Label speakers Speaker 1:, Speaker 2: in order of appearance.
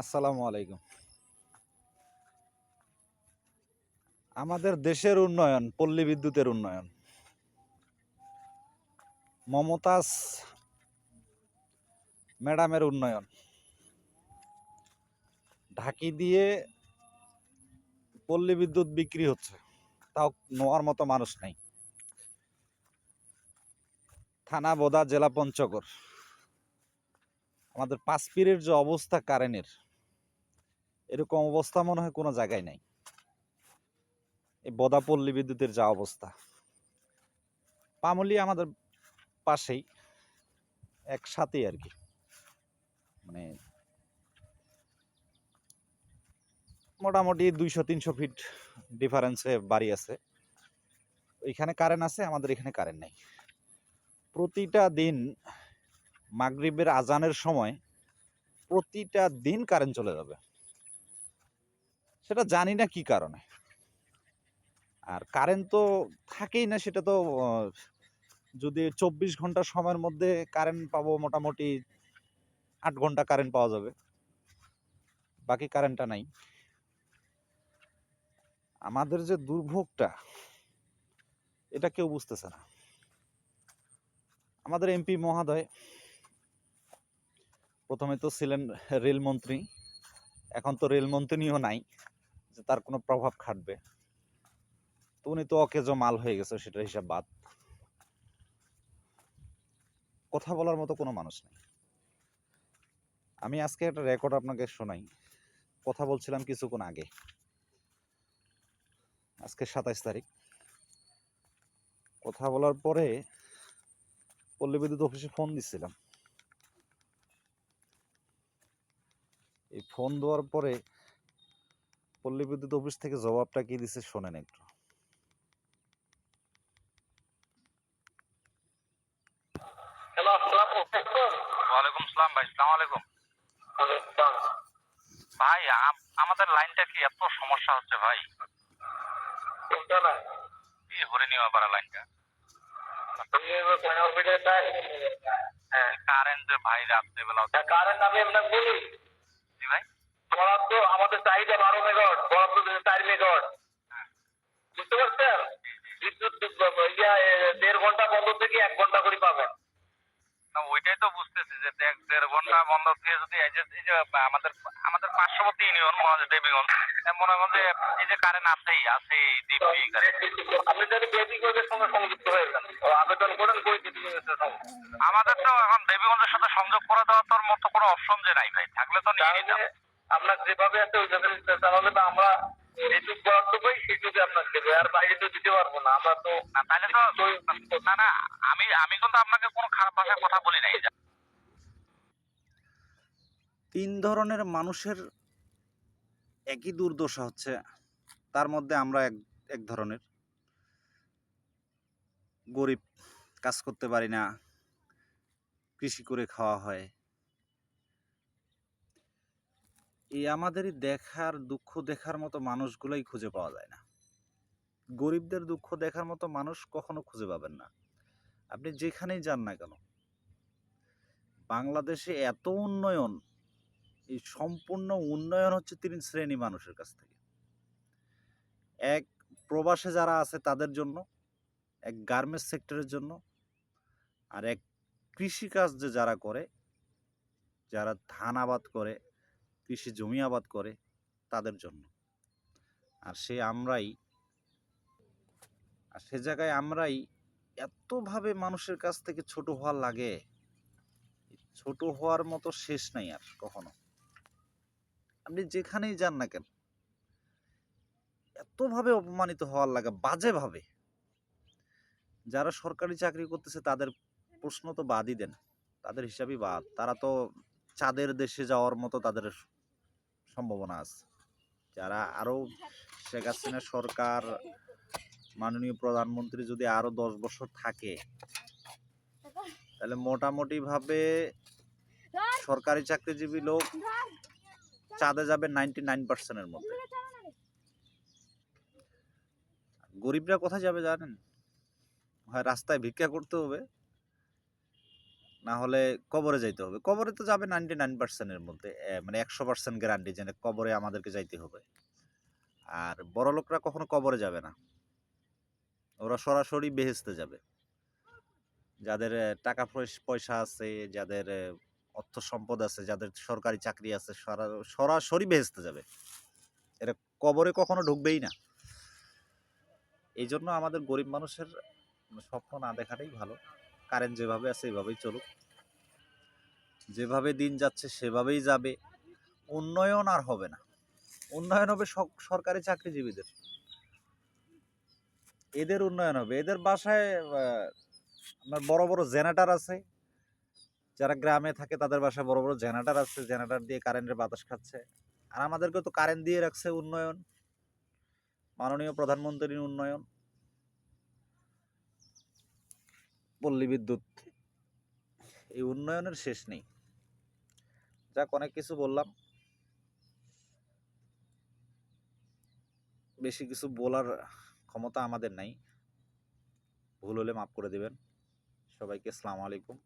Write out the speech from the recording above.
Speaker 1: আসসালামু আলাইকুম। আমাদের দেশের উন্নয়ন, পল্লী বিদ্যুতের উন্নয়ন। মমতাজ ম্যাডামের উন্নয়ন। ঢাকি দিয়ে পল্লী বিদ্যুৎ বিক্রি হচ্ছে, তাও নেওয়ার মতো মানুষ নাই। থানা বোদা, জেলা পঞ্চগড়। আমাদের পাঁচপিরের যে অবস্থা কারেন্টের এরকম অবস্থা মনে হয় কোনো জায়গায় নাই। এই বদাপল্লী বিদ্যুতের যা অবস্থা। পামলি আমাদের পাশেই, একসাথেই আর কি। মানে মোটামুটি দুইশো, তিনশো ফিট ডিফারেন্সে বাড়ি আছে। এখানে কারেন্ট আছে, আমাদের এখানে কারেন্ট নেই। প্রতিটা দিন মাগরিবের আজানের সময় প্রতিটা দিন কারেন্ট চলে যাবে। সেটা জানি না কি কারণে। আর কারেন্ট তো থাকেই না, সেটা তো যদি চব্বিশ ঘণ্টা সময়ের মধ্যে কারেন্ট পাবো মোটামুটি আট ঘণ্টা কারেন্ট পাওয়া যাবে। বাকি কারেন্টটা নাই। আমাদের যে দুর্ভোগটা, এটা কেউ বুঝতেছে না। আমাদের এমপি মহোদয়, প্রথমে তো ছিলেন রেলমন্ত্রী, এখন তো রেলমন্ত্রীও নাই। যে তার কোনো প্রভাব খাটবে। তো উনি তো অকেজো মাল হয়ে গেছে সেটা হিসাব বাদ। কথা বলার মতো কোনো মানুষ নেই। আমি আজকে একটা রেকর্ড আপনাকে শোনাই। কথা বলছিলাম কিছুক্ষণ আগে। আজকে সাতাইশ তারিখ। কথা বলার পরে পল্লী বিদ্যুৎ অফিসে ফোন দিচ্ছিলাম এই ফোন দেওয়ার পরে পল্লী বিদ্যুৎ অফিস থেকে জবাবটা কি দিছে শোনেন একটু।
Speaker 2: ভাই আমাদের লাইনটা কি এত সমস্যা হচ্ছে ভাই? হরিণীমা পাড়া লাইনটা।
Speaker 3: হ্যাঁ।
Speaker 2: কারেন্ট যে ভাই রাত্রেবেলা
Speaker 3: হ্যাঁ, কারেন্ট আমি আপনাকে বলি। বরাদ্দ আমাদের চাহিদা বারো মেগাওয়াট বরাদ্দ চার মেগাওয়াট।
Speaker 2: হ্যাঁ।
Speaker 3: বুঝতে পারছেন? বিদ্যুৎ ইয়া দেড় ঘণ্টা বন্ধ থেকে এক ঘণ্টা করে পাবেন।
Speaker 2: না ওইটাই তো বুঝতেছি যে দেড় দেড় ঘণ্টা বন্ধ থেকে যদি এই যে আমাদের আমাদের পার্শ্ববর্তী ইউনিয়ন মনে হয় দেবীগঞ্জ মনে করেন যে এই যে কারেন্ট আছেই কারেন্ট
Speaker 3: আপনি যদি কোডের সঙ্গে সংযুক্ত হয়ে যান আবেদন করেন কই দিতে
Speaker 2: আমাদের তো এখন দেবীগঞ্জের সাথে সংযোগ করে দেওয়ার তোর মতো কোনো অপশন যে নাই ভাই থাকলে তো নিয়ে নিতাম।
Speaker 3: আপনার যেভাবে আছে ওইভাবে তাহলে তো আমরা যেটুক বরাদ্দ পাই সেটুকু আপনাকে দেবো। আর বাইরে তো দিতে পারব না। আমরা তো
Speaker 2: তাহলে তো না না আমি আমি কিন্তু আপনাকে কোনো খারাপ ভাষায় কথা বলি নাই।
Speaker 1: তিন ধরনের মানুষের একই দুর্দশা হচ্ছে। তার মধ্যে আমরা এক এক ধরনের। গরিব কাজ করতে পারি না। কৃষি করে খাওয়া হয়। এই আমাদেরই দেখার দুঃখ দেখার মতো মানুষগুলোই খুঁজে পাওয়া যায় না। গরিবদের দুঃখ দেখার মতো মানুষ কখনো খুঁজে পাবেন না। আপনি যেখানেই যান না কেন, বাংলাদেশে এত উন্নয়ন, এই সম্পূর্ণ উন্নয়ন হচ্ছে তিন শ্রেণি মানুষের কাছ থেকে। এক প্রবাসে যারা আছে তাদের জন্য, এক গার্মেন্টস সেক্টরের জন্য, আর এক কৃষিকাজ যে যারা করে, যারা ধান আবাদ করে কৃষি জমি আবাদ করে তাদের জন্য। আর সে আমরাই, আর সে জায়গায় আমরাই এতভাবে মানুষের কাছ থেকে ছোট হওয়ার লাগে, ছোট হওয়ার মতো শেষ নাই আর কখনো। আপনি যেখানেই যান না কেন, এতভাবে অপমানিত হওয়ার লাগে, বাজেভাবে। যারা সরকারি চাকরি করতেছে, তাদের প্রশ্ন তো বাদই দেন, তাদের হিসাবই বাদ। তারা তো চাঁদের দেশে যাওয়ার মতো তাদের সম্ভাবনা আছে। যারা আরও শেখ হাসিনা সরকার, মাননীয় প্রধানমন্ত্রী যদি আরও দশ বছর থাকে, তাহলে মোটামুটিভাবে সরকারি চাকরিজীবী লোক চাঁদে যাবে নাইনটি নাইন পার্সেন্টের মধ্যে। গরিবরা কোথায় যাবে জানেন? হয় রাস্তায় ভিক্ষা করতে হবে। না হলে কবরে যাইতে হবে। কবরে তো যাবে নাইনটি নাইন পার্সেন্টের মধ্যে মানে একশো পার্সেন্ট গ্যারান্টি যে কবরে আমাদেরকে যাইতে হবে। আর বড় লোকরা কখনো কবরে যাবে না। ওরা সরাসরি বেহেস্তে যাবে। যাদের টাকা পয়স- আছে, যাদের অর্থ সম্পদ আছে, যাদের সরকারি চাকরি আছে, সরা- সরাসরি বেহেস্তে যাবে। এরা কবরে কখনো ঢুকবেই না। এই জন্য আমাদের গরিব মানুষের স্বপ্ন না দেখাটাই ভালো। কারেন্ট যেভাবে আছে এভাবেই চলুক। যেভাবে দিন যাচ্ছে সেভাবেই যাবে। উন্নয়ন আর হবে না। উন্নয়ন হবে সরকারি চাকরিজীবীদের। এদের উন্নয়ন হবে। এদের বাসায় বড় বড় জেনারেটর আছে। যারা গ্রামে থাকে তাদের বাসায় বড় বড় জেনারেটর আছে। জেনারেটর দিয়ে কারেন্টের বাতাস খাচ্ছে। আর আমাদেরকে তো কারেন্ট দিয়ে রাখছে উন্নয়ন। মাননীয় প্রধানমন্ত্রীর উন্নয়ন। পল্লী বিদ্যুৎ, এই উন্নয়নের শেষ নেই। যাক, অনেক কিছু বললাম। বেশি কিছু বলার ক্ষমতা আমাদের নাই। ভুল হলে মাফ করে দেবেন। সবাইকে আসসালামু আলাইকুম।